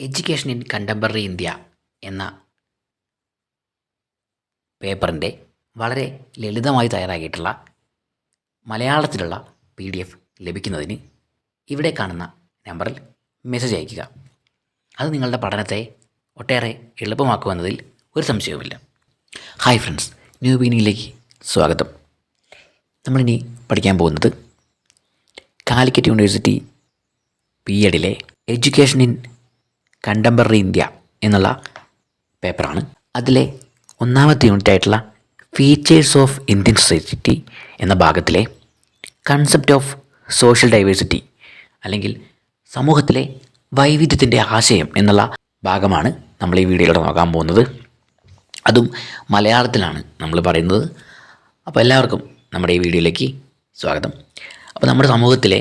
Education in contemporary India എന്ന പേപ്പറിന്റെ വളരെ ലളിതമായി തയ്യാറാക്കിയിട്ടുള്ള മലയാളത്തിലുള്ള പി ഡി എഫ് ലഭിക്കുന്നതിന് ഇവിടെ കാണുന്ന നമ്പറിൽ മെസ്സേജ് അയയ്ക്കുക. അത് നിങ്ങളുടെ പഠനത്തെ ഒട്ടേറെ എളുപ്പമാക്കുമെന്നതിൽ ഒരു സംശയവുമില്ല. ഹായ് ഫ്രണ്ട്സ് ന്യൂ ബീനിങ്ങിലേക്ക് സ്വാഗതം. നമ്മളിനി പഠിക്കാൻ പോകുന്നത് കാലിക്കറ്റ് യൂണിവേഴ്സിറ്റി ബി എഡിലെ എഡ്യൂക്കേഷൻ ഇൻ കണ്ടംപററി ഇന്ത്യ എന്നുള്ള പേപ്പറാണ്. അതിലെ ഒന്നാമത്തെ യൂണിറ്റ് ആയിട്ടുള്ള ഫീച്ചേഴ്സ് ഓഫ് ഇന്ത്യൻ സൊസൈറ്റി എന്ന ഭാഗത്തിലെ കൺസെപ്റ്റ് ഓഫ് സോഷ്യൽ ഡൈവേഴ്സിറ്റി അല്ലെങ്കിൽ സമൂഹത്തിലെ വൈവിധ്യത്തിന്റെ ആശയം എന്നുള്ള ഭാഗമാണ് നമ്മൾ ഈ വീഡിയോയിലൂടെ നോക്കാൻ പോകുന്നത്. അതും മലയാളത്തിലാണ് നമ്മൾ പറയുന്നത്. അപ്പോൾ എല്ലാവർക്കും നമ്മുടെ ഈ വീഡിയോയിലേക്ക് സ്വാഗതം. അപ്പോൾ നമ്മുടെ സമൂഹത്തിലെ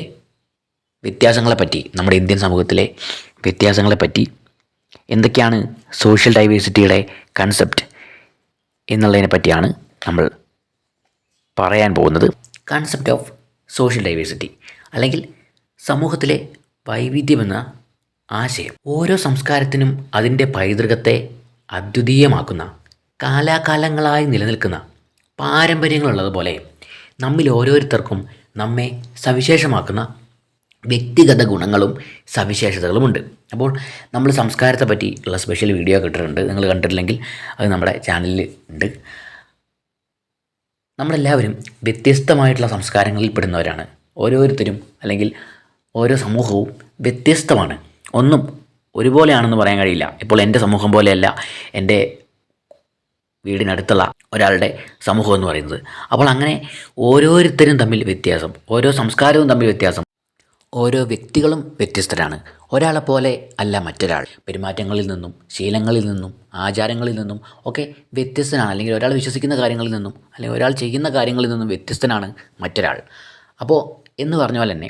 വ്യത്യാസങ്ങളെപ്പറ്റി നമ്മുടെ ഇന്ത്യൻ സമൂഹത്തിലെ വ്യത്യാസങ്ങളെപ്പറ്റി എന്തൊക്കെയാണ് സോഷ്യൽ ഡൈവേഴ്സിറ്റിയുടെ കൺസെപ്റ്റ് എന്നുള്ളതിനെ പറ്റിയാണ് നമ്മൾ പറയാൻ പോകുന്നത്. കൺസെപ്റ്റ് ഓഫ് സോഷ്യൽ ഡൈവേഴ്സിറ്റി അല്ലെങ്കിൽ സമൂഹത്തിലെ വൈവിധ്യമെന്ന ആശയം. ഓരോ സംസ്കാരത്തിനും അതിന്റെ പൈതൃകത്തെ അദ്വിതീയമാക്കുന്ന കാലാകാലങ്ങളായി നിലനിൽക്കുന്ന പാരമ്പര്യങ്ങളുള്ളതുപോലെ നമ്മിൽ ഓരോരുത്തർക്കും നമ്മെ സവിശേഷമാക്കുന്ന വ്യക്തിഗത ഗുണങ്ങളും സവിശേഷതകളുമുണ്ട് അപ്പോൾ നമ്മൾ സംസ്കാരത്തെ പറ്റി ഉള്ള സ്പെഷ്യൽ വീഡിയോ കിട്ടിയിട്ടുണ്ട് നിങ്ങൾ കണ്ടിട്ടില്ലെങ്കിൽ അത് നമ്മുടെ ചാനലിൽ ഉണ്ട്. നമ്മളെല്ലാവരും വ്യത്യസ്തമായിട്ടുള്ള സംസ്കാരങ്ങളിൽ പെടുന്നവരാണ്. ഓരോരുത്തരും അല്ലെങ്കിൽ ഓരോ സമൂഹവും വ്യത്യസ്തമാണ്. ഒന്നും ഒരുപോലെയാണെന്ന് പറയാൻ കഴിയില്ല. ഇപ്പോൾ എന്റെ സമൂഹം പോലെയല്ല. എന്റെ വീടിനടുത്തുള്ള ഒരാളുടെ സമൂഹം എന്ന് പറയുന്നത്. അപ്പോൾ അങ്ങനെ ഓരോരുത്തരും തമ്മിൽ വ്യത്യാസം. ഓരോ സംസ്കാരവും തമ്മിൽ വ്യത്യാസം. ഓരോ വ്യക്തികളും വ്യത്യസ്തരാണ്. ഒരാളെ പോലെ അല്ല മറ്റൊരാൾ. പെരുമാറ്റങ്ങളിൽ നിന്നും ശീലങ്ങളിൽ നിന്നും ആചാരങ്ങളിൽ നിന്നും ഒക്കെ വ്യത്യസ്തനാണ്. അല്ലെങ്കിൽ ഒരാൾ വിശ്വസിക്കുന്ന കാര്യങ്ങളിൽ നിന്നും അല്ലെങ്കിൽ ഒരാൾ ചെയ്യുന്ന കാര്യങ്ങളിൽ നിന്നും വ്യത്യസ്തനാണ് മറ്റൊരാൾ. അപ്പോൾ എന്ന് പറഞ്ഞ പോലെ തന്നെ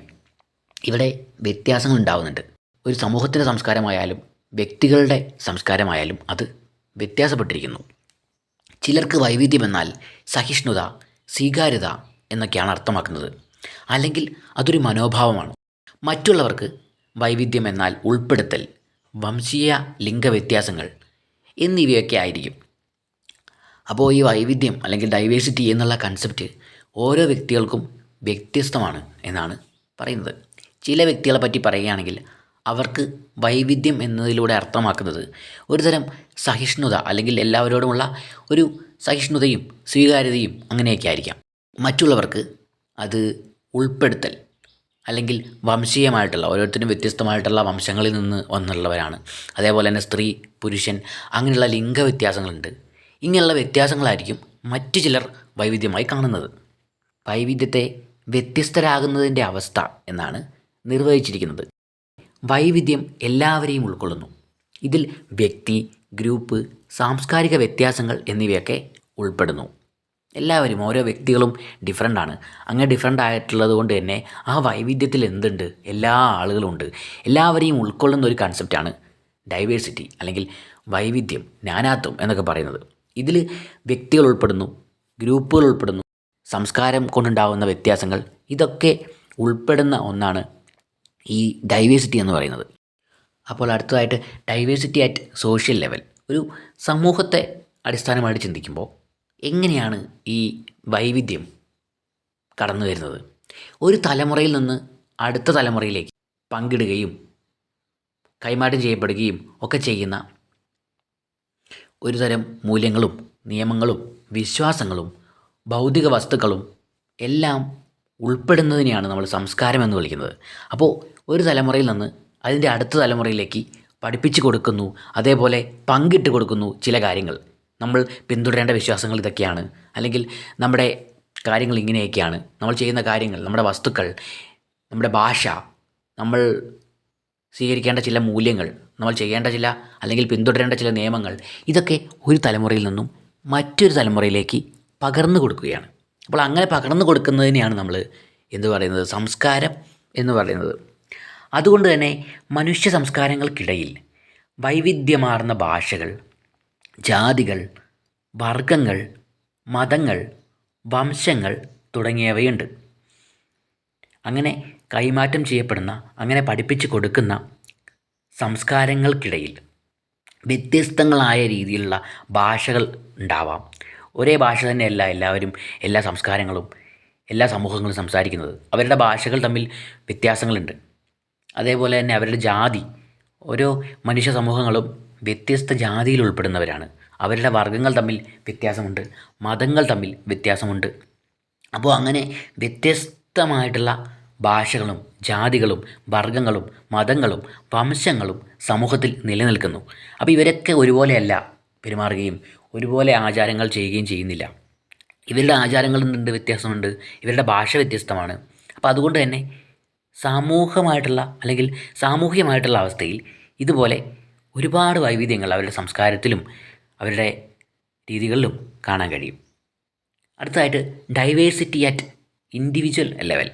ഇവിടെ വ്യത്യാസങ്ങൾ ഉണ്ടാകുന്നുണ്ട് ഒരു സമൂഹത്തിന്റെ സംസ്കാരമായാലും വ്യക്തികളുടെ സംസ്കാരമായാലും അത് വ്യത്യാസപ്പെട്ടിരിക്കുന്നു. ചിലർക്ക് വൈവിധ്യം എന്നാൽ സഹിഷ്ണുത സ്വീകാര്യത എന്നൊക്കെയാണ് അർത്ഥമാക്കുന്നത്. അല്ലെങ്കിൽ അതൊരു മനോഭാവമാണ്. മറ്റുള്ളവർക്ക് വൈവിധ്യം എന്നാൽ ഉൾപ്പെടുത്തൽ വംശീയ ലിംഗവ്യത്യാസങ്ങൾ എന്നിവയൊക്കെ ആയിരിക്കും. അപ്പോൾ ഈ വൈവിധ്യം അല്ലെങ്കിൽ ഡൈവേഴ്സിറ്റി എന്നുള്ള കൺസെപ്റ്റ് ഓരോ വ്യക്തികൾക്കും വ്യത്യസ്തമാണ് എന്നാണ് പറയുന്നത്. ചില വ്യക്തികളെ പറ്റി പറയുകയാണെങ്കിൽ അവർക്ക് വൈവിധ്യം എന്നതിലൂടെ അർത്ഥമാക്കുന്നത് ഒരുതരം സഹിഷ്ണുത അല്ലെങ്കിൽ എല്ലാവരോടുമുള്ള ഒരു സഹിഷ്ണുതയും സ്വീകാര്യതയും അങ്ങനെയൊക്കെ ആയിരിക്കാം. മറ്റുള്ളവർക്ക് അത് ഉൾപ്പെടുത്തൽ അല്ലെങ്കിൽ വംശീയമായിട്ടുള്ള ഓരോരുത്തരും വ്യത്യസ്തമായിട്ടുള്ള വംശങ്ങളിൽ നിന്ന് വന്നുള്ളവരാണ്. അതേപോലെ തന്നെ സ്ത്രീ പുരുഷൻ അങ്ങനെയുള്ള ലിംഗ വ്യത്യാസങ്ങളുണ്ട്. ഇങ്ങനെയുള്ള വ്യത്യാസങ്ങളായിരിക്കും മറ്റു ചിലർ വൈവിധ്യമായി കാണുന്നത്. വൈവിധ്യത്തെ വ്യത്യസ്തരാകുന്നതിന്റെ അവസ്ഥ എന്നാണ് നിർവഹിച്ചിരിക്കുന്നത്. വൈവിധ്യം എല്ലാവരെയും ഉൾക്കൊള്ളുന്നു. ഇതിൽ വ്യക്തി ഗ്രൂപ്പ് സാംസ്കാരിക വ്യത്യാസങ്ങൾ എന്നിവയൊക്കെ ഉൾപ്പെടുന്നു. എല്ലാവരും ഓരോ വ്യക്തികളും ഡിഫറെന്റ് ആണ്. അങ്ങനെ ഡിഫറെന്റ് ആയിട്ടുള്ളത് കൊണ്ട് തന്നെ ആ വൈവിധ്യത്തിൽ എന്തുണ്ട്? എല്ലാ ആളുകളും ഉണ്ട്. എല്ലാവരെയും ഉൾക്കൊള്ളുന്ന ഒരു കൺസെപ്റ്റാണ് ഡൈവേഴ്സിറ്റി അല്ലെങ്കിൽ വൈവിധ്യം നാനാത്വം എന്നൊക്കെ പറയുന്നത്. ഇതിൽ വ്യക്തികൾ ഉൾപ്പെടുന്നു ഗ്രൂപ്പുകൾ ഉൾപ്പെടുന്നു സംസ്കാരം കൊണ്ടുണ്ടാകുന്ന വ്യത്യാസങ്ങൾ ഇതൊക്കെ ഉൾപ്പെടുന്ന ഒന്നാണ് ഈ ഡൈവേഴ്സിറ്റി എന്ന് പറയുന്നത്. അപ്പോൾ അടുത്തതായിട്ട് ഡൈവേഴ്സിറ്റി അറ്റ് സോഷ്യൽ ലെവൽ ഒരു സമൂഹത്തെ അടിസ്ഥാനമായിട്ട് ചിന്തിക്കുമ്പോൾ എങ്ങനെയാണ് ഈ വൈവിധ്യം കടന്നു വരുന്നത്? ഒരു തലമുറയിൽ നിന്ന് അടുത്ത തലമുറയിലേക്ക് പങ്കിടുകയും കൈമാറ്റം ചെയ്യപ്പെടുകയും ഒക്കെ ചെയ്യുന്ന ഒരുതരം മൂല്യങ്ങളും നിയമങ്ങളും വിശ്വാസങ്ങളും ഭൗതിക വസ്തുക്കളും എല്ലാം ഉൾപ്പെടുന്നതിനെയാണ് നമ്മൾ സംസ്കാരം എന്ന് വിളിക്കുന്നത്. അപ്പോൾ ഒരു തലമുറയിൽ നിന്ന് അതിന്റെ അടുത്ത തലമുറയിലേക്ക് പഠിപ്പിച്ചു കൊടുക്കുന്നു അതേപോലെ പങ്കിട്ട് കൊടുക്കുന്നു ചില കാര്യങ്ങൾ. നമ്മൾ പിന്തുടരേണ്ട വിശ്വാസങ്ങൾ ഇതൊക്കെയാണ്. അല്ലെങ്കിൽ നമ്മുടെ കാര്യങ്ങൾ ഇങ്ങനെയൊക്കെയാണ്. നമ്മൾ ചെയ്യുന്ന കാര്യങ്ങൾ നമ്മുടെ വസ്തുക്കൾ നമ്മുടെ ഭാഷ നമ്മൾ സ്വീകരിക്കേണ്ട ചില മൂല്യങ്ങൾ നമ്മൾ ചെയ്യേണ്ട ചില അല്ലെങ്കിൽ പിന്തുടരേണ്ട ചില നിയമങ്ങൾ ഇതൊക്കെ ഒരു തലമുറയിൽ നിന്നും മറ്റൊരു തലമുറയിലേക്ക് പകർന്നു കൊടുക്കുകയാണ്. അപ്പോൾ അങ്ങനെ പകർന്നു കൊടുക്കുന്നതിനെയാണ് നമ്മൾ എന്ത് പറയുന്നത്? സംസ്കാരം എന്ന് പറയുന്നത്. അതുകൊണ്ട് തന്നെ മനുഷ്യ സംസ്കാരങ്ങൾക്കിടയിൽ വൈവിധ്യമാർന്ന ഭാഷകൾ ജാതികൾ വർഗങ്ങൾ മതങ്ങൾ വംശങ്ങൾ തുടങ്ങിയവയുണ്ട്. അങ്ങനെ കൈമാറ്റം ചെയ്യപ്പെടുന്ന അങ്ങനെ പഠിപ്പിച്ചു കൊടുക്കുന്ന സംസ്കാരങ്ങൾക്കിടയിൽ വ്യത്യസ്തങ്ങളായ രീതിയിലുള്ള ഭാഷകൾ ഉണ്ടാവാം. ഒരേ ഭാഷ തന്നെയല്ല എല്ലാവരും എല്ലാ സംസ്കാരങ്ങളും എല്ലാ സമൂഹങ്ങളും സംസാരിക്കുന്നത്. അവരുടെ ഭാഷകൾ തമ്മിൽ വ്യത്യാസങ്ങളുണ്ട്. അതേപോലെ തന്നെ അവരുടെ ജാതി ഓരോ മനുഷ്യ സമൂഹങ്ങളും വ്യത്യസ്ത ജാതിയിൽ ഉൾപ്പെടുന്നവരാണ്. അവരുടെ വർഗങ്ങൾ തമ്മിൽ വ്യത്യാസമുണ്ട്. മതങ്ങൾ തമ്മിൽ വ്യത്യാസമുണ്ട്. അപ്പോൾ അങ്ങനെ വ്യത്യസ്തമായിട്ടുള്ള ഭാഷകളും ജാതികളും വർഗങ്ങളും മതങ്ങളും വംശങ്ങളും സമൂഹത്തിൽ നിലനിൽക്കുന്നു. അപ്പോൾ ഇവരൊക്കെ ഒരുപോലെയല്ല പെരുമാറുകയും ഒരുപോലെ ആചാരങ്ങൾ ചെയ്യുകയും ചെയ്യുന്നില്ല. ഇവരുടെ ആചാരങ്ങളിൽ നിന്നുണ്ട് വ്യത്യാസമുണ്ട്? ഇവരുടെ ഭാഷ വ്യത്യസ്തമാണ്. അപ്പോൾ അതുകൊണ്ട് തന്നെ സാമൂഹമായിട്ടുള്ള അല്ലെങ്കിൽ സാമൂഹികമായിട്ടുള്ള അവസ്ഥയിൽ ഇതുപോലെ ഒരുപാട് വൈവിധ്യങ്ങൾ അവരുടെ സംസ്കാരത്തിലും അവരുടെ രീതികളിലും കാണാൻ കഴിയും. അടുത്തതായിട്ട് ഡൈവേഴ്സിറ്റി അറ്റ് ഇൻഡിവിജ്വൽ ലെവൽ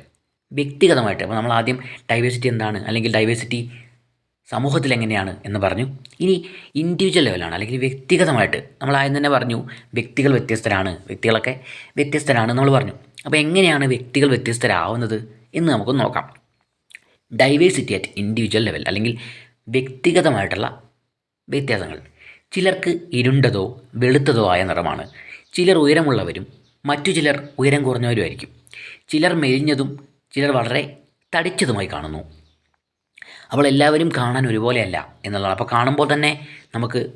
വ്യക്തിഗതമായിട്ട് അപ്പോൾ നമ്മൾ ആദ്യം ഡൈവേഴ്സിറ്റി എന്താണ് അല്ലെങ്കിൽ ഡൈവേഴ്സിറ്റി സമൂഹത്തിൽ എങ്ങനെയാണ് എന്ന് പറഞ്ഞു. ഇനി ഇൻഡിവിജ്വൽ ലെവലാണ് അല്ലെങ്കിൽ വ്യക്തിഗതമായിട്ട്. നമ്മൾ ആദ്യം തന്നെ പറഞ്ഞു വ്യക്തികൾ വ്യത്യസ്തരാണ് വ്യക്തികളൊക്കെ വ്യത്യസ്തരാണ് നമ്മൾ പറഞ്ഞു. അപ്പോൾ എങ്ങനെയാണ് വ്യക്തികൾ വ്യത്യസ്തരാവുന്നത് എന്ന് നമുക്ക് നോക്കാം. ഡൈവേഴ്സിറ്റി അറ്റ് ഇൻഡിവിജ്വൽ ലെവൽ അല്ലെങ്കിൽ വ്യക്തിഗതമായിട്ടുള്ള വ്യത്യാസങ്ങൾ. ചിലർക്ക് ഇരുണ്ടതോ വെളുത്തതോ ആയ നിറമാണ്. ചിലർ ഉയരമുള്ളവരും മറ്റു ചിലർ ഉയരം കുറഞ്ഞവരുമായിരിക്കും. ചിലർ മെലിഞ്ഞതും ചിലർ വളരെ തടിച്ചതുമായി കാണുന്നു. അവൾ എല്ലാവരും കാണാൻ ഒരുപോലെയല്ല എന്നുള്ളതാണ്. അപ്പോൾ കാണുമ്പോൾ തന്നെ നമുക്ക്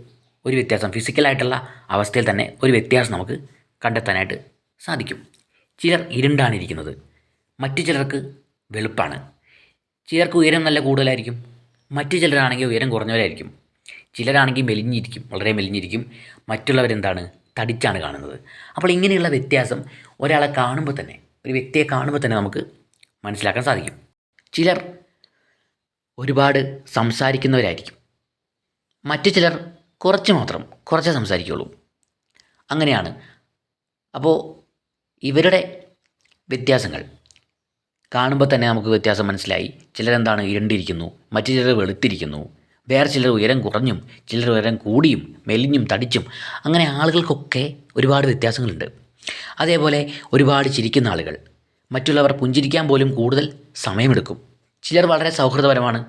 ഒരു വ്യത്യാസം ഫിസിക്കലായിട്ടുള്ള അവസ്ഥയിൽ തന്നെ ഒരു വ്യത്യാസം നമുക്ക് കണ്ടെത്താനായിട്ട് സാധിക്കും. ചിലർ ഇരുണ്ടാണ് ഇരിക്കുന്നത്. മറ്റു ചിലർക്ക് വെളുപ്പാണ്. ചിലർക്ക് ഉയരം നല്ല കൂടുതലായിരിക്കും. മറ്റു ചിലരാണെങ്കിൽ ഉയരം കുറഞ്ഞവരായിരിക്കും. ചിലരാണെങ്കിൽ മെലിഞ്ഞിരിക്കും വളരെ മെലിഞ്ഞിരിക്കും. മറ്റുള്ളവരെന്താണ്? തടിച്ചാണ് കാണുന്നത്. അപ്പോൾ ഇങ്ങനെയുള്ള വ്യത്യാസം ഒരാളെ കാണുമ്പോൾ തന്നെ ഒരു വ്യക്തിയെ കാണുമ്പോൾ തന്നെ നമുക്ക് മനസ്സിലാക്കാൻ സാധിക്കും. ചിലർ ഒരുപാട് സംസാരിക്കുന്നവരായിരിക്കും. മറ്റു ചിലർ കുറച്ച് മാത്രം കുറച്ചേ സംസാരിക്കുകയുള്ളൂ അങ്ങനെയാണ്. അപ്പോൾ ഇവരുടെ വ്യത്യാസങ്ങൾ. കാണുമ്പോൾ തന്നെ നമുക്ക് വ്യത്യാസം മനസ്സിലായി. ചിലരെന്താണ്? ഇരണ്ടിരിക്കുന്നു. മറ്റു ചിലർ വെളുത്തിരിക്കുന്നു. വേറെ ചിലർ ഉയരം കുറഞ്ഞും ചിലർ ഉയരം കൂടിയും മെലിഞ്ഞും തടിച്ചും. അങ്ങനെ ആളുകൾക്കൊക്കെ ഒരുപാട് വ്യത്യാസങ്ങളുണ്ട്. അതേപോലെ ഒരുപാട് ചിരിക്കുന്ന ആളുകൾ. മറ്റുള്ളവർ പുഞ്ചിരിക്കാൻ പോലും കൂടുതൽ സമയമെടുക്കും. ചിലർ വളരെ സൗഹൃദപരമാണ്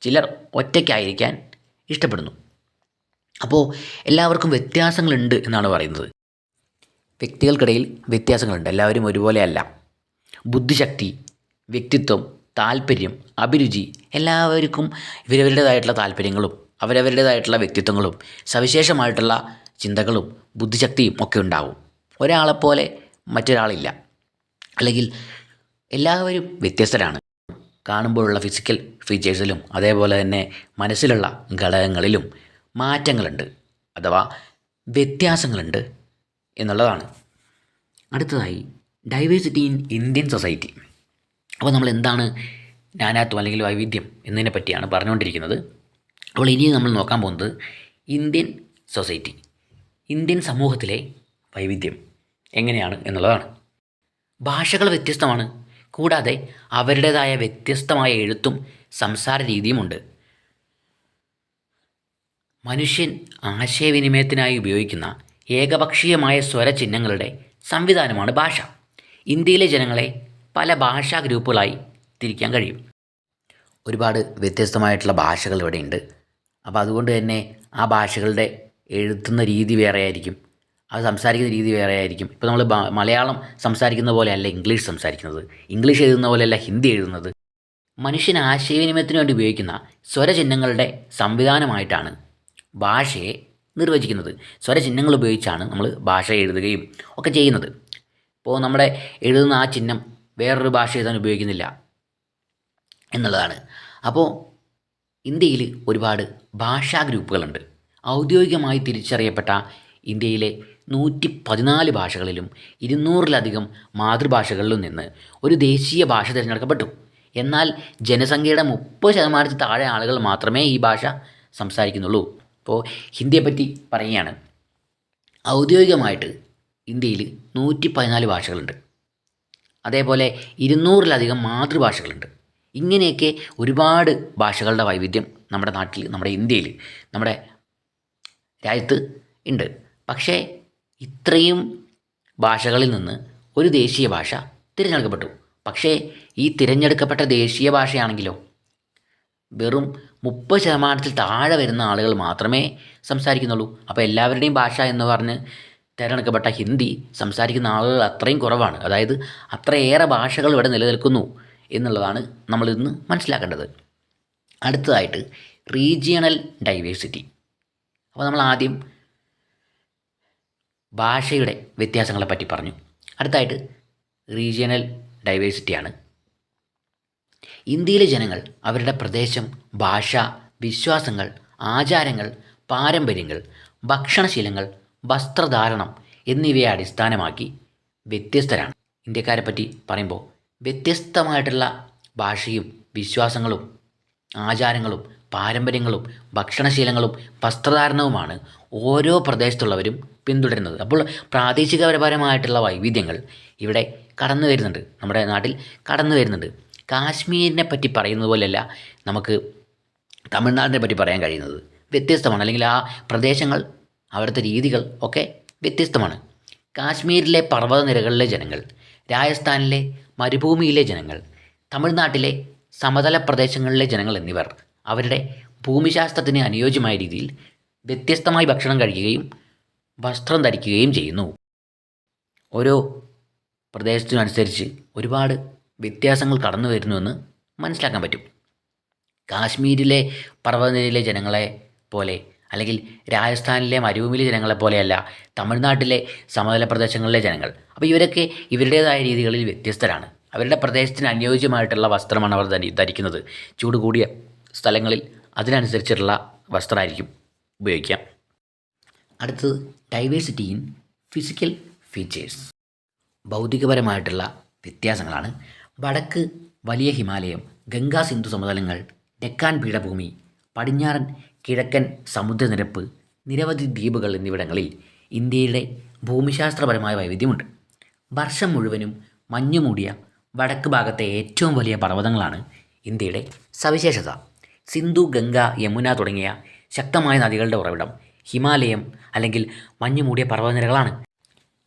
ചിലർ ഒറ്റയ്ക്കായിരിക്കാൻ ഇഷ്ടപ്പെടുന്നു. അപ്പോൾ എല്ലാവർക്കും വ്യത്യാസങ്ങളുണ്ട് എന്നാണ് പറയുന്നത്. വ്യക്തികൾക്കിടയിൽ വ്യത്യാസങ്ങളുണ്ട്. എല്ലാവരും ഒരുപോലെയല്ല. ബുദ്ധിശക്തി വ്യക്തിത്വം താല്പര്യം അഭിരുചി എല്ലാവർക്കും ഇവരവരുടേതായിട്ടുള്ള താല്പര്യങ്ങളും അവരവരുടേതായിട്ടുള്ള വ്യക്തിത്വങ്ങളും സവിശേഷമായിട്ടുള്ള ചിന്തകളും ബുദ്ധിശക്തിയും ഒക്കെ ഉണ്ടാവും. ഒരാളെപ്പോലെ മറ്റൊരാളില്ല. അല്ലെങ്കിൽ എല്ലാവരും വ്യത്യസ്തരാണ്. കാണുമ്പോഴുള്ള ഫിസിക്കൽ ഫീച്ചേഴ്സിലും അതേപോലെ തന്നെ മനസ്സിലുള്ള ഘടകങ്ങളിലും മാറ്റങ്ങളുണ്ട് അഥവാ വ്യത്യാസങ്ങളുണ്ട് എന്നുള്ളതാണ്. അടുത്തതായി ഡൈവേഴ്സിറ്റി ഇൻ ഇന്ത്യൻ സൊസൈറ്റി അപ്പോൾ നമ്മൾ എന്താണ് നാനാത്വം അല്ലെങ്കിൽ വൈവിധ്യം എന്നതിനെ പറ്റിയാണ് പറഞ്ഞുകൊണ്ടിരിക്കുന്നത്. അപ്പോൾ ഇനി നമ്മൾ നോക്കാൻ പോകുന്നത് ഇന്ത്യൻ സൊസൈറ്റി ഇന്ത്യൻ സമൂഹത്തിലെ വൈവിധ്യം എങ്ങനെയാണ് എന്നുള്ളതാണ്. ഭാഷകൾ വ്യത്യസ്തമാണ് കൂടാതെ അവരുടേതായ വ്യത്യസ്തമായ എഴുത്തും സംസാര രീതിയുമുണ്ട്. മനുഷ്യൻ ആശയവിനിമയത്തിനായി ഉപയോഗിക്കുന്ന ഏകപക്ഷീയമായ സ്വരചിഹ്നങ്ങളുടെ സംവിധാനമാണ് ഭാഷ. ഇന്ത്യയിലെ ജനങ്ങളെ പല ഭാഷാ ഗ്രൂപ്പുകളായി തിരിക്കാൻ കഴിയും. ഒരുപാട് വ്യത്യസ്തമായിട്ടുള്ള ഭാഷകൾ ഇവിടെയുണ്ട് അപ്പോൾ അതുകൊണ്ട് തന്നെ ആ ഭാഷകളുടെ എഴുതുന്ന രീതി വേറെ ആയിരിക്കും. അത് സംസാരിക്കുന്ന രീതി വേറെ ആയിരിക്കും. ഇപ്പോൾ നമ്മൾ മലയാളം സംസാരിക്കുന്ന പോലെയല്ല ഇംഗ്ലീഷ് സംസാരിക്കുന്നത്. ഇംഗ്ലീഷ് എഴുതുന്ന പോലെയല്ല ഹിന്ദി എഴുതുന്നത്. മനുഷ്യൻ ആശയവിനിമയത്തിന് വേണ്ടി ഉപയോഗിക്കുന്ന സ്വരചിഹ്നങ്ങളുടെ സംവിധാനമായിട്ടാണ് ഭാഷയെ നിർവചിക്കുന്നത്. സ്വരചിഹ്നങ്ങൾ ഉപയോഗിച്ചാണ് നമ്മൾ ഭാഷ എഴുതുകയും ഒക്കെ ചെയ്യുന്നത്. ഇപ്പോൾ നമ്മുടെ എഴുതുന്ന ആ ചിഹ്നം വേറൊരു ഭാഷ എഴുതാൻ ഉപയോഗിക്കുന്നില്ല എന്നുള്ളതാണ്. അപ്പോൾ ഇന്ത്യയിൽ ഒരുപാട് ഭാഷാ ഗ്രൂപ്പുകളുണ്ട്. ഔദ്യോഗികമായി തിരിച്ചറിയപ്പെട്ട ഇന്ത്യയിലെ നൂറ്റി പതിനാല് ഭാഷകളിലും ഇരുന്നൂറിലധികം മാതൃഭാഷകളിലും നിന്ന് ഒരു ദേശീയ ഭാഷ തിരഞ്ഞെടുക്കപ്പെട്ടു. എന്നാൽ ജനസംഖ്യയുടെ മുപ്പത് ശതമാനത്തിൽ താഴെ ആളുകൾ മാത്രമേ ഈ ഭാഷ സംസാരിക്കുന്നുള്ളൂ. ഇപ്പോൾ ഹിന്ദിയെ പറ്റി പറയുകയാണ്. ഔദ്യോഗികമായിട്ട് ഇന്ത്യയിൽ നൂറ്റി പതിനാല് ഭാഷകളുണ്ട്. അതേപോലെ ഇരുന്നൂറിലധികം മാതൃഭാഷകളുണ്ട്. ഇങ്ങനെയൊക്കെ ഒരുപാട് ഭാഷകളുടെ വൈവിധ്യം നമ്മുടെ നാട്ടിൽ നമ്മുടെ ഇന്ത്യയിൽ നമ്മുടെ രാജ്യത്ത് ഉണ്ട്. പക്ഷേ ഇത്രയും ഭാഷകളിൽ നിന്ന് ഒരു ദേശീയ ഭാഷ തിരഞ്ഞെടുക്കപ്പെട്ടു. പക്ഷേ ഈ തിരഞ്ഞെടുക്കപ്പെട്ട ദേശീയ ഭാഷയാണെങ്കിലോ വെറും മുപ്പത് ശതമാനത്തിൽ താഴെ വരുന്ന ആളുകൾ മാത്രമേ സംസാരിക്കുന്നുള്ളൂ. അപ്പോൾ എല്ലാവരുടെയും ഭാഷ എന്ന് പറഞ്ഞ് തിരഞ്ഞെടുക്കപ്പെട്ട ഹിന്ദി സംസാരിക്കുന്ന ആളുകൾ അത്രയും കുറവാണ്. അതായത് അത്രയേറെ ഭാഷകൾ ഇവിടെ നിലനിൽക്കുന്നു എന്നുള്ളതാണ് നമ്മൾ ഇന്ന് മനസ്സിലാക്കേണ്ടത്. അടുത്തതായിട്ട് റീജിയണൽ ഡൈവേഴ്സിറ്റി. അപ്പോൾ നമ്മൾ ആദ്യം ഭാഷയുടെ വ്യത്യാസങ്ങളെ പറ്റി പറഞ്ഞു. അടുത്തായിട്ട് റീജിയണൽ ഡൈവേഴ്സിറ്റിയാണ്. ഇന്ത്യയിലെ ജനങ്ങൾ അവരുടെ പ്രദേശം ഭാഷ വിശ്വാസങ്ങൾ ആചാരങ്ങൾ പാരമ്പര്യങ്ങൾ ഭക്ഷണശീലങ്ങൾ വസ്ത്രധാരണം എന്നിവയെ അടിസ്ഥാനമാക്കി വ്യത്യസ്തരാണ്. ഇന്ത്യക്കാരെ പറ്റി പറയുമ്പോൾ വ്യത്യസ്തമായിട്ടുള്ള ഭാഷയും വിശ്വാസങ്ങളും ആചാരങ്ങളും പാരമ്പര്യങ്ങളും ഭക്ഷണശീലങ്ങളും വസ്ത്രധാരണവുമാണ് ഓരോ പ്രദേശത്തുള്ളവരും പിന്തുടരുന്നത്. അപ്പോൾ പ്രാദേശികപരമായിട്ടുള്ള വൈവിധ്യങ്ങൾ ഇവിടെ കടന്നു വരുന്നുണ്ട്. നമ്മുടെ നാട്ടിൽ കടന്നു വരുന്നുണ്ട്. കാശ്മീരിനെ പറ്റി പറയുന്നത് പോലെയല്ല നമുക്ക് തമിഴ്നാടിനെ പറ്റി പറയാൻ കഴിയുന്നത്. വ്യത്യസ്തമാണ്. അല്ലെങ്കിൽ ആ പ്രദേശങ്ങൾ അവിടുത്തെ രീതികൾ ഒക്കെ വ്യത്യസ്തമാണ്. കാശ്മീരിലെ പർവതനിരകളിലെ ജനങ്ങൾ രാജസ്ഥാനിലെ മരുഭൂമിയിലെ ജനങ്ങൾ തമിഴ്നാട്ടിലെ സമതല പ്രദേശങ്ങളിലെ ജനങ്ങൾ എന്നിവർ അവരുടെ ഭൂമിശാസ്ത്രത്തിന് അനുയോജ്യമായ രീതിയിൽ വ്യത്യസ്തമായി ഭക്ഷണം കഴിക്കുകയും വസ്ത്രം ധരിക്കുകയും ചെയ്യുന്നു. ഓരോ പ്രദേശത്തിനനുസരിച്ച് ഒരുപാട് വ്യത്യാസങ്ങൾ കടന്നു വരുന്നുവെന്ന് മനസ്സിലാക്കാൻ പറ്റും. കാശ്മീരിലെ പർവതനിരയിലെ ജനങ്ങളെ പോലെ അല്ലെങ്കിൽ രാജസ്ഥാനിലെ മരുഭൂമിയിലെ ജനങ്ങളെ പോലെയല്ല തമിഴ്നാട്ടിലെ സമതല പ്രദേശങ്ങളിലെ ജനങ്ങൾ. അപ്പോൾ ഇവരൊക്കെ ഇവരുടേതായ രീതികളിൽ വ്യത്യസ്തരാണ്. അവരുടെ പ്രദേശത്തിന് അനുയോജ്യമായിട്ടുള്ള വസ്ത്രമാണ് അവർ ധരിക്കുന്നത്. ചൂട് കൂടിയ സ്ഥലങ്ങളിൽ അതിനനുസരിച്ചുള്ള വസ്ത്രമായിരിക്കും ഉപയോഗിക്കാം അടുത്തത് ഡൈവേഴ്സിറ്റി ഇൻ ഫിസിക്കൽ ഫീച്ചേഴ്സ്. ഭൗതികപരമായിട്ടുള്ള വ്യത്യാസങ്ങളാണ്. വടക്ക് വലിയ ഹിമാലയം ഗംഗാ സിന്ധു സമതലങ്ങൾ ഡെക്കാൻ പീഠഭൂമി പടിഞ്ഞാറൻ കിഴക്കൻ സമുദ്രനിരപ്പ് നിരവധി ദ്വീപുകൾ എന്നിവിടങ്ങളിൽ ഇന്ത്യയുടെ ഭൂമിശാസ്ത്രപരമായ വൈവിധ്യമുണ്ട്. വർഷം മുഴുവനും മഞ്ഞുമൂടിയ വടക്ക് ഭാഗത്തെ ഏറ്റവും വലിയ പർവതങ്ങളാണ് ഇന്ത്യയുടെ സവിശേഷത. സിന്ധു ഗംഗ യമുന തുടങ്ങിയ ശക്തമായ നദികളുടെ ഉറവിടം ഹിമാലയം അല്ലെങ്കിൽ മഞ്ഞുമൂടിയ പർവതനിരകളാണ്.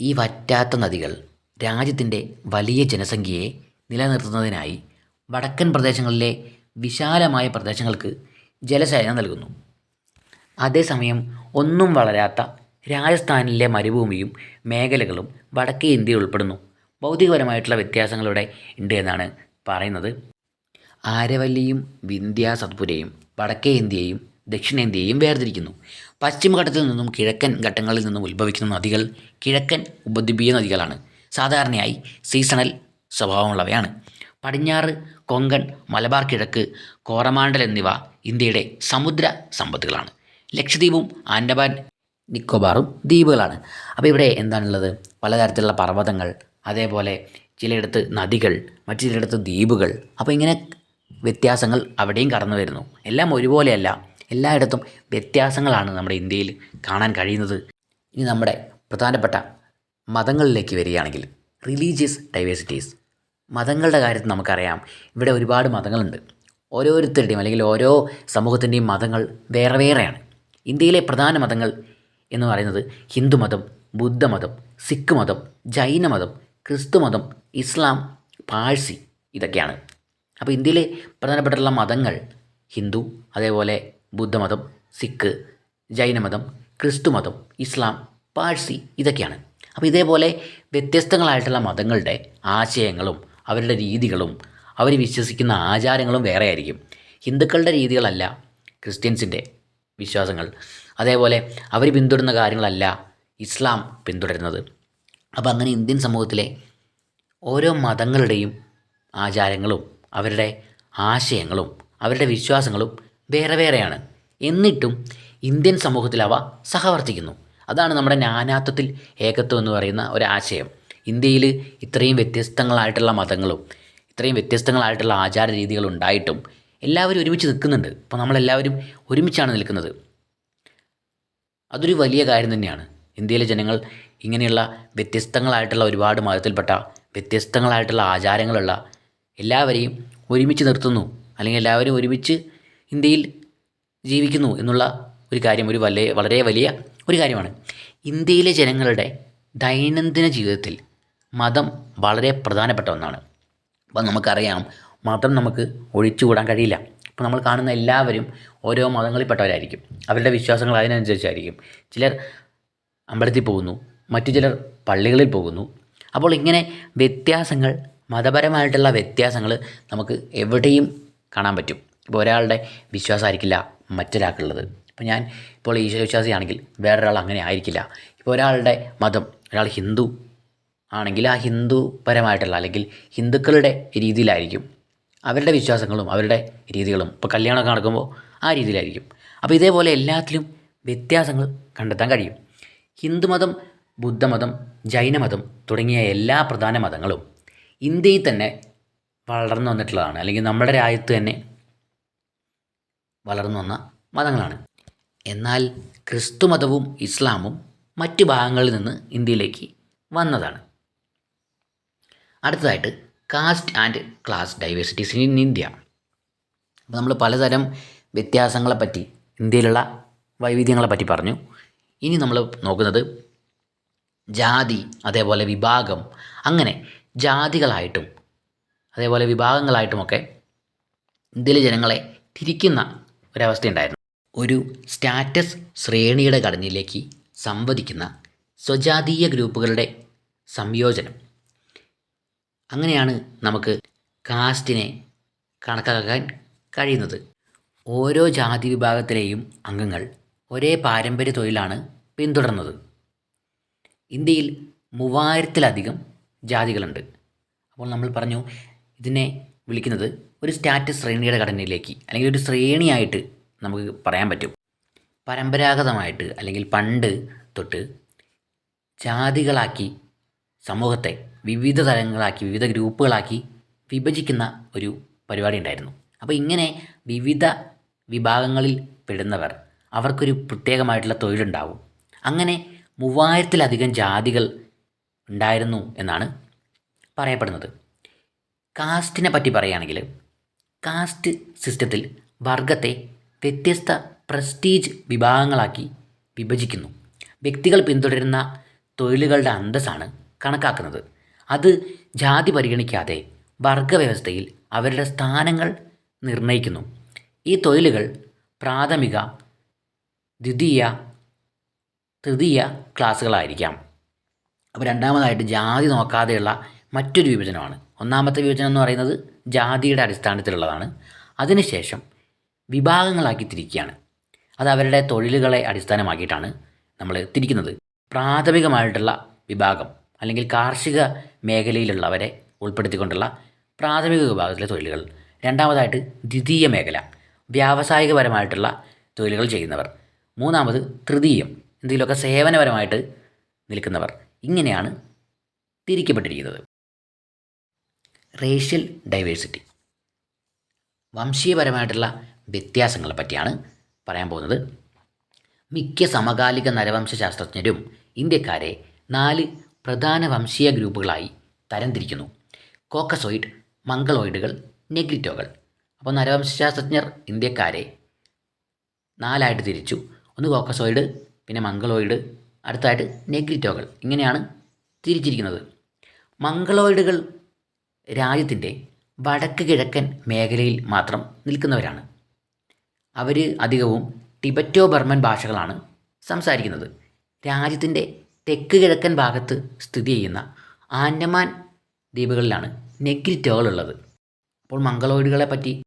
ഈ വറ്റാത്ത നദികൾ രാജ്യത്തിന്റെ വലിയ ജനസംഖ്യയെ നിലനിർത്തുന്നതിനായി വടക്കൻ പ്രദേശങ്ങളിലെ വിശാലമായ പ്രദേശങ്ങൾക്ക് ജലസേചനം നൽകുന്നു. അതേസമയം ഒന്നും വളരാത്ത രാജസ്ഥാനിലെ മരുഭൂമിയും മേഖലകളും വടക്കേ ഇന്ത്യയിൽ ഉൾപ്പെടുന്നു. ഭൗതികപരമായിട്ടുള്ള വ്യത്യാസങ്ങളിവിടെ ഉണ്ട് എന്നാണ് പറയുന്നത്. ആരവല്ലിയും വിന്ധ്യ സത്പുരയും വടക്കേ ഇന്ത്യയും ദക്ഷിണേന്ത്യയും വേർതിരിക്കുന്നു. പശ്ചിമഘട്ടത്തിൽ നിന്നും കിഴക്കൻ ഘട്ടങ്ങളിൽ നിന്നും ഉത്ഭവിക്കുന്ന നദികൾ കിഴക്കൻ ഉപദ്വീപീയ നദികളാണ്. സാധാരണയായി സീസണൽ സ്വഭാവമുള്ളവയാണ്. പടിഞ്ഞാറ് കൊങ്കൺ മലബാർ കിഴക്ക് കോറമാണ്ടൽ എന്നിവ ഇന്ത്യയുടെ സമുദ്ര സമ്പത്തുകളാണ്. ലക്ഷദ്വീപും ആൻഡമാൻ നിക്കോബാറും ദ്വീപുകളാണ്. അപ്പോൾ ഇവിടെ എന്താണുള്ളത്? പലതരത്തിലുള്ള പർവതങ്ങൾ അതേപോലെ ചിലയിടത്ത് നദികൾ മറ്റു ചിലയിടത്ത് ദ്വീപുകൾ. അപ്പോൾ ഇങ്ങനെ വ്യത്യാസങ്ങൾ അവിടെയും കടന്നു വരുന്നു. എല്ലാം ഒരുപോലെയല്ല. എല്ലായിടത്തും വ്യത്യാസങ്ങളാണ് നമ്മുടെ ഇന്ത്യയിൽ കാണാൻ കഴിയുന്നത്. ഇനി നമ്മുടെ പ്രധാനപ്പെട്ട മതങ്ങളിലേക്ക് വരികയാണെങ്കിൽ റിലീജിയസ് ഡൈവേഴ്സിറ്റീസ് മതങ്ങളുടെ കാര്യത്തിൽ നമുക്കറിയാം ഇവിടെ ഒരുപാട് മതങ്ങളുണ്ട്. ഓരോരുത്തരുടെയും അല്ലെങ്കിൽ ഓരോ സമൂഹത്തിന്റെയും മതങ്ങൾ വേറെ വേറെയാണ്. ഇന്ത്യയിലെ പ്രധാന മതങ്ങൾ എന്ന് പറയുന്നത് ഹിന്ദുമതം ബുദ്ധമതം സിഖ് മതം ജൈനമതം ക്രിസ്തുമതം ഇസ്ലാം പാഴ്സി ഇതൊക്കെയാണ്. അപ്പോൾ ഇന്ത്യയിലെ പ്രധാനപ്പെട്ടുള്ള മതങ്ങൾ ഹിന്ദു അതേപോലെ ബുദ്ധമതം സിഖ് ജൈനമതം ക്രിസ്തുമതം ഇസ്ലാം പാഴ്സി ഇതൊക്കെയാണ്. അപ്പോൾ ഇതേപോലെ വ്യത്യസ്തങ്ങളായിട്ടുള്ള മതങ്ങളുടെ ആശയങ്ങളും അവരുടെ രീതികളും അവർ വിശ്വസിക്കുന്ന ആചാരങ്ങളും വേറെ ആയിരിക്കും ഹിന്ദുക്കളുടെ രീതികളല്ല ക്രിസ്ത്യൻസിന്റെ. വിശ്വാസങ്ങൾ. അതേപോലെ അവർ പിന്തുടരുന്ന കാര്യങ്ങളല്ല ഇസ്ലാം പിന്തുടരുന്നത്. അപ്പോൾ അങ്ങനെ ഇന്ത്യൻ സമൂഹത്തിലെ ഓരോ മതങ്ങളുടെയും ആചാരങ്ങളും അവരുടെ ആശയങ്ങളും അവരുടെ വിശ്വാസങ്ങളും വേറെ വേറെയാണ്. എന്നിട്ടും ഇന്ത്യൻ സമൂഹത്തിൽ അവ സഹവർത്തിക്കുന്നു. അതാണ് നമ്മുടെ നാനാത്വത്തിൽ ഏകത്വം എന്ന് പറയുന്ന ഒരാശയം ഇന്ത്യയിൽ ഇത്രയും വ്യത്യസ്തങ്ങളായിട്ടുള്ള മതങ്ങളും ഇത്രയും വ്യത്യസ്തങ്ങളായിട്ടുള്ള ആചാര രീതികളും ഉണ്ടായിട്ടും എല്ലാവരും ഒരുമിച്ച് നിൽക്കുന്നുണ്ട്. അപ്പോൾ നമ്മളെല്ലാവരും ഒരുമിച്ചാണ് നിൽക്കുന്നത്. അതൊരു വലിയ കാര്യം തന്നെയാണ്. ഇന്ത്യയിലെ ജനങ്ങൾ ഇങ്ങനെയുള്ള വ്യത്യസ്തങ്ങളായിട്ടുള്ള ഒരുപാട് മതത്തിൽപ്പെട്ട വ്യത്യസ്തങ്ങളായിട്ടുള്ള ആചാരങ്ങളുള്ള എല്ലാവരെയും ഒരുമിച്ച് നിർത്തുന്നു. അല്ലെങ്കിൽ എല്ലാവരും ഒരുമിച്ച് ഇന്ത്യയിൽ ജീവിക്കുന്നു എന്നുള്ള ഒരു കാര്യം ഒരു വലിയ വളരെ വലിയ ഒരു കാര്യമാണ്. ഇന്ത്യയിലെ ജനങ്ങളുടെ ദൈനംദിന ജീവിതത്തിൽ മതം വളരെ പ്രധാനപ്പെട്ട ഒന്നാണ്. അപ്പം നമുക്കറിയാം മതം നമുക്ക് ഒഴിച്ചുകൂടാൻ കഴിയില്ല. ഇപ്പോൾ നമ്മൾ കാണുന്ന എല്ലാവരും ഓരോ മതങ്ങളിൽപ്പെട്ടവരായിരിക്കും. അവരുടെ വിശ്വാസങ്ങൾ അതിനനുസരിച്ചായിരിക്കും. ചിലർ അമ്പലത്തിൽ പോകുന്നു മറ്റു ചിലർ പള്ളികളിൽ പോകുന്നു. അപ്പോൾ ഇങ്ങനെ വ്യത്യാസങ്ങൾ മതപരമായിട്ടുള്ള വ്യത്യാസങ്ങൾ നമുക്ക് എവിടെയും കാണാൻ പറ്റും. ഇപ്പോൾ ഒരാളുടെ വിശ്വാസമായിരിക്കില്ല മറ്റൊരാൾക്കുള്ളത്. ഇപ്പോൾ ഞാൻ ഇപ്പോൾ ഈശ്വരവിശ്വാസിയാണെങ്കിൽ വേറൊരാൾ അങ്ങനെ ആയിരിക്കില്ല. ഇപ്പോൾ ഒരാളുടെ മതം ഒരാൾ ഹിന്ദു ആണെങ്കിൽ ആ ഹിന്ദുപരമായിട്ടുള്ള അല്ലെങ്കിൽ ഹിന്ദുക്കളുടെ രീതിയിലായിരിക്കും. അവരുടെ വിശ്വാസങ്ങളും അവരുടെ രീതികളും. ഇപ്പോൾ കല്യാണമൊക്കെ നടക്കുമ്പോൾ ആ രീതിയിലായിരിക്കും. അപ്പോൾ ഇതേപോലെ എല്ലാത്തിലും വ്യത്യാസങ്ങൾ കണ്ടെത്താൻ കഴിയും. ഹിന്ദുമതം ബുദ്ധമതം ജൈനമതം തുടങ്ങിയ എല്ലാ പ്രധാന മതങ്ങളും ഇന്ത്യയിൽ തന്നെ വളർന്നു വന്നിട്ടുള്ളതാണ്. അല്ലെങ്കിൽ നമ്മുടെ രാജ്യത്ത് തന്നെ വളർന്നു വന്ന മതങ്ങളാണ്. എന്നാൽ ക്രിസ്തുമതവും ഇസ്ലാമും മറ്റു ഭാഗങ്ങളിൽ നിന്ന് ഇന്ത്യയിലേക്ക് വന്നതാണ്. അടുത്തതായിട്ട് caste and class diversities in India. അപ്പോൾ നമ്മൾ പലതരം വ്യത്യാസങ്ങളെപ്പറ്റി ഇന്ത്യയിലുള്ള വൈവിധ്യങ്ങളെപ്പറ്റി പറഞ്ഞു. ഇനി നമ്മൾ നോക്കുന്നത് ജാതി അതേപോലെ വിഭാഗം അങ്ങനെ ജാതികളായിട്ടും അതേപോലെ വിഭാഗങ്ങളായിട്ടുമൊക്കെ ഇന്ത്യയിലെ ജനങ്ങളെ തിരിക്കുന്ന ഒരവസ്ഥയുണ്ടായിരുന്നു. ഒരു സ്റ്റാറ്റസ് ശ്രേണിയുടെ ഘടനയിലേക്ക് സംവദിക്കുന്ന സ്വജാതീയ ഗ്രൂപ്പുകളുടെ സംയോജനം. അങ്ങനെയാണ് നമുക്ക് കാസ്റ്റിനെ കണക്കാക്കാൻ കഴിയുന്നത്. ഓരോ ജാതി വിഭാഗത്തിലെയും അംഗങ്ങൾ ഒരേ പാരമ്പര്യ തൊഴിലാണ് പിന്തുടർന്നത്. ഇന്ത്യയിൽ മൂവായിരത്തിലധികം ജാതികളുണ്ട്. അപ്പോൾ നമ്മൾ പറഞ്ഞു ഇതിനെ വിളിക്കുന്നത് ഒരു സ്റ്റാറ്റസ് ശ്രേണിയുടെ ഘടനയിലേക്ക് അല്ലെങ്കിൽ ഒരു ശ്രേണിയായിട്ട് നമുക്ക് പറയാൻ പറ്റും. പരമ്പരാഗതമായിട്ട് അല്ലെങ്കിൽ പണ്ട് തൊട്ട് ജാതികളാക്കി സമൂഹത്തെ വിവിധ തലങ്ങളാക്കി വിവിധ ഗ്രൂപ്പുകളാക്കി വിഭജിക്കുന്ന ഒരു പരിപാടി ഉണ്ടായിരുന്നു. അപ്പോൾ ഇങ്ങനെ വിവിധ വിഭാഗങ്ങളിൽ പെടുന്നവർ അവർക്കൊരു പ്രത്യേകമായിട്ടുള്ള തൊഴിലുണ്ടാവും. അങ്ങനെ മൂവായിരത്തിലധികം ജാതികൾ ഉണ്ടായിരുന്നു എന്നാണ് പറയപ്പെടുന്നത്. കാസ്റ്റിനെ പറ്റി പറയുകയാണെങ്കിൽ കാസ്റ്റ് സിസ്റ്റത്തിൽ വർഗത്തെ വ്യത്യസ്ത പ്രസ്റ്റീജ് വിഭാഗങ്ങളാക്കി വിഭജിക്കുന്നു. വ്യക്തികൾ പിന്തുടരുന്ന തൊഴിലുകളുടെ അന്തസ്സാണ് കണക്കാക്കുന്നത്. അത് ജാതി പരിഗണിക്കാതെ വർഗവ്യവസ്ഥയിൽ അവരുടെ സ്ഥാനങ്ങൾ നിർണയിക്കുന്നു. ഈ തൊഴിലുകൾ പ്രാഥമിക ദ്വിതീയ തൃതീയ ക്ലാസ്സുകളായിരിക്കാം. അപ്പോൾ രണ്ടാമതായിട്ട് ജാതി നോക്കാതെയുള്ള മറ്റൊരു വിഭജനമാണ്. ഒന്നാമത്തെ വിഭജനം എന്ന് പറയുന്നത് ജാതിയുടെ അടിസ്ഥാനത്തിലുള്ളതാണ്. അതിനുശേഷം വിഭാഗങ്ങളാക്കി തിരിക്കുകയാണ്. അത് അവരുടെ തൊഴിലുകളെ അടിസ്ഥാനമാക്കിയിട്ടാണ് നമ്മൾ തിരിക്കുന്നത്. പ്രാഥമികമായിട്ടുള്ള വിഭാഗം. അല്ലെങ്കിൽ കാർഷിക മേഖലയിലുള്ളവരെ ഉൾപ്പെടുത്തിക്കൊണ്ടുള്ള പ്രാഥമിക വിഭാഗത്തിലെ തൊഴിലുകൾ. രണ്ടാമതായിട്ട് ദ്വിതീയ മേഖല വ്യാവസായികപരമായിട്ടുള്ള തൊഴിലുകൾ ചെയ്യുന്നവർ. മൂന്നാമത് തൃതീയം എന്തെങ്കിലുമൊക്കെ സേവനപരമായിട്ട് നിൽക്കുന്നവർ. ഇങ്ങനെയാണ് തിരിക്കപ്പെട്ടിരിക്കുന്നത്. Racial diversity. വംശീയപരമായിട്ടുള്ള വ്യത്യാസങ്ങളെ പറ്റിയാണ് പറയാൻ പോകുന്നത്. മിക്ക സമകാലിക നരവംശ ശാസ്ത്രജ്ഞരും ഇന്ത്യക്കാരെ നാല് പ്രധാന വംശീയ ഗ്രൂപ്പുകളായി തരംതിരിക്കുന്നു. കോക്കസോയിഡ് മംഗളോയിഡുകൾ നെഗ്രിറ്റോകൾ. അപ്പോൾ നരവംശാസ്ത്രജ്ഞർ ഇന്ത്യക്കാരെ നാലായിട്ട് തിരിച്ചു. ഒന്ന് കോക്കസോയിഡ് പിന്നെ മംഗളോയിഡ് അടുത്തായിട്ട് നെഗ്രിറ്റോകൾ. ഇങ്ങനെയാണ് തിരിച്ചിരിക്കുന്നത്. മംഗളോയിഡുകൾ രാജ്യത്തിന്റെ വടക്ക് കിഴക്കൻ മേഖലയിൽ മാത്രം നിൽക്കുന്നവരാണ്. അവർ അധികവും ടിബറ്റോ ബർമൻ ഭാഷകളാണ് സംസാരിക്കുന്നത്. രാജ്യത്തിന്റെ തെക്ക് കിഴക്കൻ ഭാഗത്ത് സ്ഥിതി ചെയ്യുന്ന ആൻഡമാൻ ദ്വീപുകളിലാണ് നെഗ്രിറ്റോകളുള്ളത് അപ്പോൾ മംഗളോയിഡുകളെ പറ്റി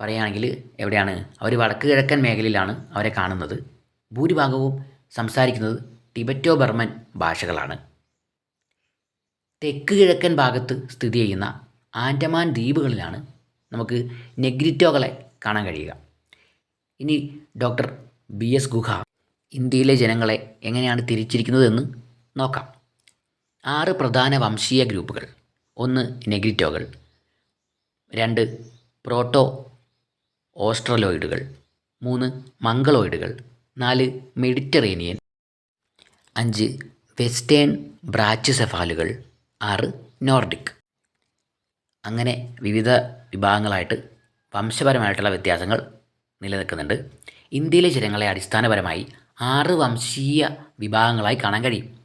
പറയുകയാണെങ്കിൽ എവിടെയാണ്? അവർ വടക്ക് കിഴക്കൻ മേഖലയിലാണ് അവരെ കാണുന്നത്. ഭൂരിഭാഗവും സംസാരിക്കുന്നത് ടിബറ്റോ ബർമൻ ഭാഷകളാണ്. തെക്ക് കിഴക്കൻ ഭാഗത്ത് സ്ഥിതി ചെയ്യുന്ന ആൻഡമാൻ ദ്വീപുകളിലാണ് നമുക്ക് നെഗ്രിറ്റോകളെ കാണാൻ കഴിയുക. ഇനി ഡോക്ടർ ബി എസ് ഗുഹ ഇന്ത്യയിലെ ജനങ്ങളെ എങ്ങനെയാണ് തിരിച്ചിരിക്കുന്നതെന്ന് നോക്കാം. ആറ് പ്രധാന വംശീയ ഗ്രൂപ്പുകൾ. ഒന്ന് നെഗ്രിറ്റോകൾ. രണ്ട് പ്രോട്ടോ ഓസ്ട്രലോയിഡുകൾ. മൂന്ന് മംഗളോയിഡുകൾ. നാല് മെഡിറ്ററേനിയൻ. അഞ്ച് വെസ്റ്റേൺ ബ്രാച്ചുസെഫാലുകൾ. ആറ് നോർഡിക്. അങ്ങനെ വിവിധ വിഭാഗങ്ങളായിട്ട് വംശപരമായിട്ടുള്ള വ്യത്യാസങ്ങൾ നിലനിൽക്കുന്നുണ്ട്. ഇന്ത്യയിലെ ജനങ്ങളെ അടിസ്ഥാനപരമായി ആറ് വംശീയ വിഭാഗങ്ങളായി കാണാൻ കഴിയും.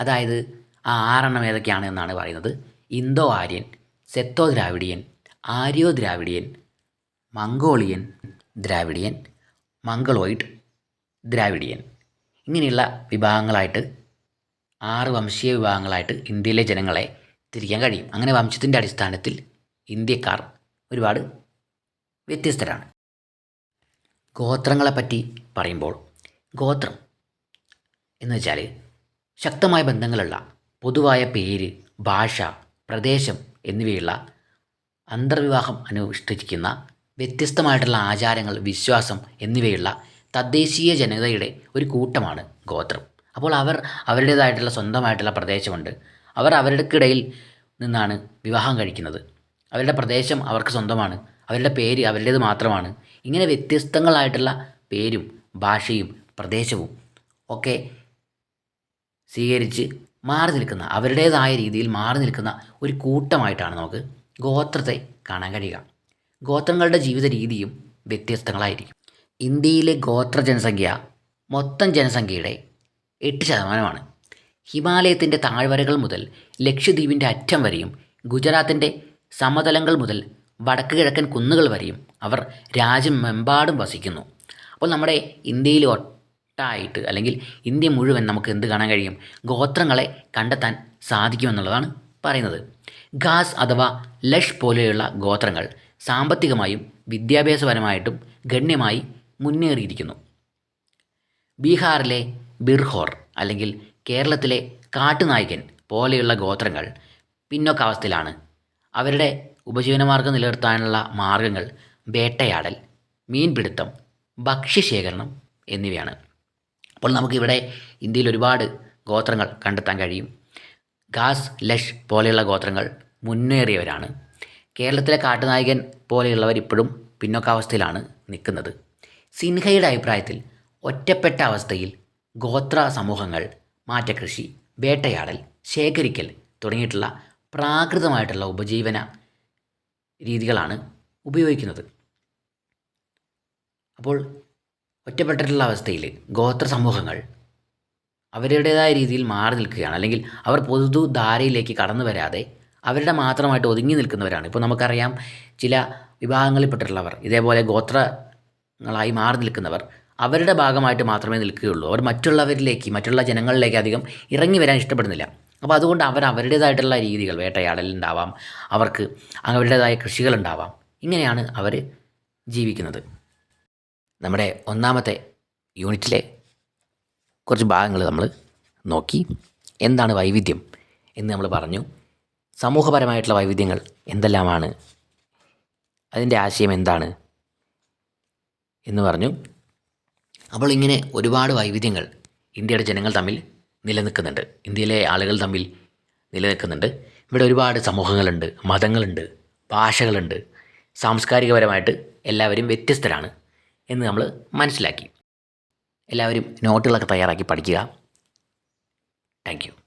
അതായത് ആ ആറെണ്ണം ഏതൊക്കെയാണ് എന്നാണ് പറയുന്നത്. Indo Aryan Scytho Dravidian Aryo Dravidian Mongolian Dravidian Mongoloid Dravidian. ഇങ്ങനെയുള്ള വിഭാഗങ്ങളായിട്ട് ആറ് വംശീയ വിഭാഗങ്ങളായിട്ട് ഇന്ത്യയിലെ ജനങ്ങളെ തിരിക്കാൻ കഴിയും. അങ്ങനെ വംശത്തിന്റെ അടിസ്ഥാനത്തിൽ ഇന്ത്യക്കാർ ഒരുപാട് വ്യത്യസ്തരാണ്. ഗോത്രങ്ങളെപ്പറ്റി പറയുമ്പോൾ ഗോത്രം എന്ന് വെച്ചാൽ ശക്തമായ ബന്ധങ്ങളുള്ള പൊതുവായ പേര് ഭാഷ പ്രദേശം എന്നിവയുള്ള അന്തർവിവാഹം അനുഷ്ഠിക്കുന്ന വ്യത്യസ്തമായിട്ടുള്ള ആചാരങ്ങൾ വിശ്വാസം എന്നിവയുള്ള തദ്ദേശീയ ജനതയുടെ ഒരു കൂട്ടമാണ് ഗോത്രം. അപ്പോൾ അവർ അവരുടേതായിട്ടുള്ള സ്വന്തമായിട്ടുള്ള പ്രദേശമുണ്ട്. അവർ അവരുടെക്കിടയിൽ നിന്നാണ് വിവാഹം കഴിക്കുന്നത്. അവരുടെ പ്രദേശം അവർക്ക് സ്വന്തമാണ്. അവരുടെ പേര് അവരുടേത് മാത്രമാണ്. ഇങ്ങനെ വ്യത്യസ്തങ്ങളായിട്ടുള്ള പേരും ഭാഷയും പ്രദേശവും ഒക്കെ സ്വീകരിച്ച് മാറി നിൽക്കുന്ന അവരുടേതായ രീതിയിൽ മാറി നിൽക്കുന്ന ഒരു കൂട്ടമായിട്ടാണ് നമുക്ക് ഗോത്രത്തെ കാണാൻ കഴിയുക. ഗോത്രങ്ങളുടെ ജീവിത രീതിയും വ്യത്യസ്തങ്ങളായിരിക്കും. ഇന്ത്യയിലെ ഗോത്ര ജനസംഖ്യ മൊത്തം ജനസംഖ്യയുടെ എട്ട് ശതമാനമാണ്. ഹിമാലയത്തിന്റെ താഴ്വരകൾ മുതൽ ലക്ഷദ്വീപിന്റെ അറ്റം വരെയും ഗുജറാത്തിന്റെ സമതലങ്ങൾ മുതൽ വടക്ക് കിഴക്കൻ കുന്നുകൾ വരെയും അവർ രാജ്യമെമ്പാടും വസിക്കുന്നു. അപ്പോൾ നമ്മുടെ ഇന്ത്യയിൽ ഒട്ടായിട്ട് അല്ലെങ്കിൽ ഇന്ത്യ മുഴുവൻ നമുക്ക് എന്ത് കാണാൻ കഴിയും? ഗോത്രങ്ങളെ കണ്ടെത്താൻ സാധിക്കുമെന്നുള്ളതാണ് പറയുന്നത്. ഖാസ് അഥവാ ലഷ് പോലെയുള്ള ഗോത്രങ്ങൾ സാമ്പത്തികമായും വിദ്യാഭ്യാസപരമായിട്ടും ഗണ്യമായി മുന്നേറിയിരിക്കുന്നു. ബീഹാറിലെ ബിർഹോർ അല്ലെങ്കിൽ കേരളത്തിലെ കാട്ടുനായകൻ പോലെയുള്ള ഗോത്രങ്ങൾ പിന്നോക്കാവസ്ഥയിലാണ് അവരുടെ ഉപജീവനമാർഗം നിലനിർത്താനുള്ള മാർഗങ്ങൾ വേട്ടയാടൽ മീൻപിടുത്തം ഭക്ഷ്യശേഖരണം എന്നിവയാണ്. അപ്പോൾ നമുക്കിവിടെ ഇന്ത്യയിൽ ഒരുപാട് ഗോത്രങ്ങൾ കണ്ടെത്താൻ കഴിയും. ഖാസ് ലഷ് പോലെയുള്ള ഗോത്രങ്ങൾ മുന്നേറിയവരാണ്. കേരളത്തിലെ കാട്ടുനായകൻ പോലെയുള്ളവർ ഇപ്പോഴും പിന്നോക്കാവസ്ഥയിലാണ് നിൽക്കുന്നത്. സിൻഹയുടെ അഭിപ്രായത്തിൽ ഒറ്റപ്പെട്ട അവസ്ഥയിൽ ഗോത്ര സമൂഹങ്ങൾ മാറ്റകൃഷി വേട്ടയാടൽ ശേഖരിക്കൽ തുടങ്ങിയിട്ടുള്ള പ്രാകൃതമായിട്ടുള്ള ഉപജീവന രീതികളാണ് ഉപയോഗിക്കുന്നത്. അപ്പോൾ ഒറ്റപ്പെട്ടിട്ടുള്ള അവസ്ഥയിൽ ഗോത്ര സമൂഹങ്ങൾ അവരുടേതായ രീതിയിൽ മാറി നിൽക്കുകയാണ്. അല്ലെങ്കിൽ അവർ പൊതു ധാരയിലേക്ക് കടന്നു വരാതെ അവരുടെ മാത്രമായിട്ട് ഒതുങ്ങി നിൽക്കുന്നവരാണ്. ഇപ്പോൾ നമുക്കറിയാം ചില വിഭാഗങ്ങളിൽപ്പെട്ടിട്ടുള്ളവർ ഇതേപോലെ ഗോത്രങ്ങളായി മാറി നിൽക്കുന്നവർ അവരുടെ ഭാഗമായിട്ട് മാത്രമേ നിൽക്കുകയുള്ളൂ. അവർ മറ്റുള്ളവരിലേക്ക് മറ്റുള്ള ജനങ്ങളിലേക്ക് അധികം ഇറങ്ങി വരാൻ ഇഷ്ടപ്പെടുന്നില്ല. അപ്പോൾ അതുകൊണ്ട് അവർ അവരുടേതായിട്ടുള്ള രീതികൾ വേട്ടയാടലുണ്ടാവാം അവർക്ക് അവരുടേതായ കൃഷികളുണ്ടാവാം ഇങ്ങനെയാണ് അവർ ജീവിക്കുന്നത്. നമ്മുടെ ഒന്നാമത്തെ യൂണിറ്റിലെ കുറച്ച് ഭാഗങ്ങൾ നമ്മൾ നോക്കി. എന്താണ് വൈവിധ്യം എന്ന് നമ്മൾ പറഞ്ഞു. സമൂഹപരമായിട്ടുള്ള വൈവിധ്യങ്ങൾ എന്തെല്ലാമാണ്? അതിന്റെ ആശയം എന്താണ്? എന്ന് പറഞ്ഞു. അപ്പോൾ ഇങ്ങനെ ഒരുപാട് വൈവിധ്യങ്ങൾ ഇന്ത്യയുടെ ജനങ്ങൾ തമ്മിൽ നിലനിൽക്കുന്നുണ്ട്. ഇന്ത്യയിലെ ആളുകൾ തമ്മിൽ നിലനിൽക്കുന്നുണ്ട്. ഇവിടെ ഒരുപാട് സമൂഹങ്ങളുണ്ട് മതങ്ങളുണ്ട് ഭാഷകളുണ്ട്. സാംസ്കാരികപരമായിട്ട് എല്ലാവരും വ്യത്യസ്തരാണ്. എന്ന് നമ്മൾ മനസ്സിലാക്കി. എല്ലാവരും നോട്ടുകളൊക്കെ തയ്യാറാക്കി പഠിക്കുക. താങ്ക്